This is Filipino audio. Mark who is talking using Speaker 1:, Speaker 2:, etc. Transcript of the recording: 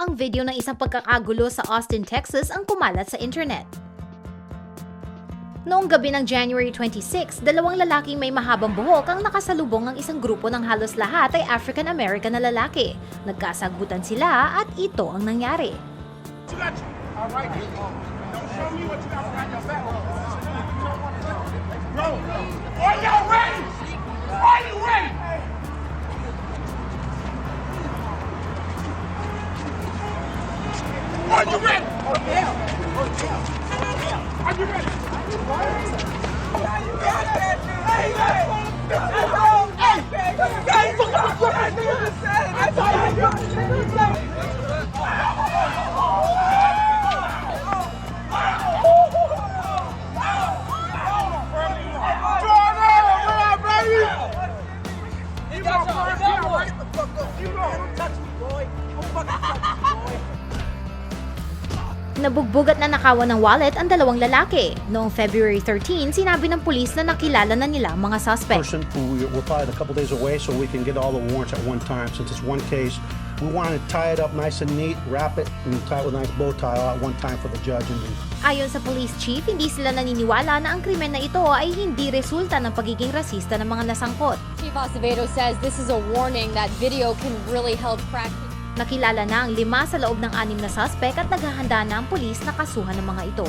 Speaker 1: Ang video ng isang pagkakagulo sa Austin, Texas ang kumalat sa internet. Noong gabi ng January 26, dalawang lalaking may mahabang buhok ang nakasalubong ng isang grupo ng halos lahat ay African American na lalaki. Nagkasagutan sila at ito ang nangyari.
Speaker 2: Don't show me what you got. Are you ready? Are you ready? You don't touch me, boy. You fucking touch me.
Speaker 1: Nabugbog at nanakawan ng wallet ang dalawang lalaki. Noong February 13, sinabi ng pulis na nakilala na nila ang mga suspect.
Speaker 3: person who we're probably a couple days away so we can get all the warrants at one time since it's one case. We want to tie it up nice and neat, wrap it, and tie it with a nice bow tie all at one time for the judge. And
Speaker 1: Ayon sa police chief, hindi sila naniniwala na ang krimen na ito ay hindi resulta ng pagiging rasista ng mga nasangkot.
Speaker 4: Chief Acevedo says this is a warning that video can really help crack.
Speaker 1: Nakilala na ang lima sa loob ng anim na suspect at naghahanda na ang pulis na kasuhan ng mga ito.